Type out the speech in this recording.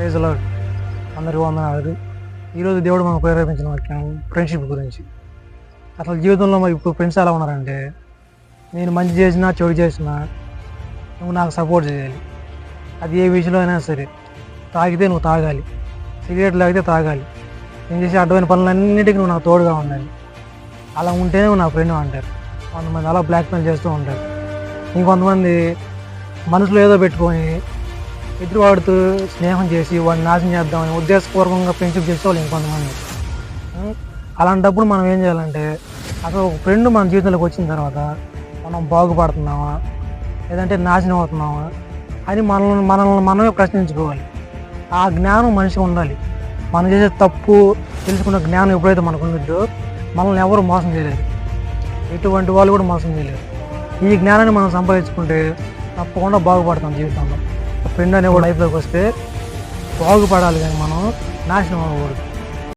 ప్రైజ్లో అందరికీ వందనాలు. ఈరోజు దేవుడు మనకు ప్రేరేపించిన వాక్యం ఫ్రెండ్షిప్ గురించి. అసలు జీవితంలో మరి ఇప్పుడు ఫ్రెండ్స్ ఎలా ఉన్నారంటే నేను మంచి చేసినా చెడు చేసినా నువ్వు నాకు సపోర్ట్ చేయాలి. అది ఏ విషయంలో అయినా సరే తాగితే నువ్వు తాగాలి. సిగరెట్ తాగితే తాగాలి. నేను చేసే అడ్డమైన పనులన్నిటికీ నువ్వు నాకు తోడుగా ఉండాలి. అలా ఉంటేనే నువ్వు నా ఫ్రెండ్ అంటారు. కొంతమంది అలా బ్లాక్మెయిల్ చేస్తూ ఉంటారు. ఇంకొంతమంది మనసులో ఏదో పెట్టుకొని ఎదురువాడుతూ స్నేహం చేసి వాడిని నాశనం చేద్దామని ఉద్దేశపూర్వకంగా ఫ్రెండ్షిప్ చేసే వాళ్ళు ఇంకొంతమంది అలాంటప్పుడు మనం ఏం చేయాలంటే అసలు ఒక ఫ్రెండ్ మన జీవితంలోకి వచ్చిన తర్వాత మనం బాగుపడుతున్నామా లేదంటే నాశనం అవుతున్నామా అని మనల్ని మనల్ని మనమే ప్రశ్నించుకోవాలి. ఆ జ్ఞానం మనిషికి ఉండాలి. మనం చేసే తప్పు తెలుసుకున్న జ్ఞానం ఎప్పుడైతే మనకు ఉండిద్దో మనల్ని ఎవరు మోసం చేయలేరు ఎటువంటి వాళ్ళు కూడా మోసం చేయలేరు ఈ జ్ఞానాన్ని మనం సంపాదించుకుంటే తప్పకుండా బాగుపడతాం జీవితంలో. ఫ్రెండ్ అనే లైఫ్లోకి వస్తే బాగుపడాలి కానీ మనం నాశనం అవ్వకూడదు.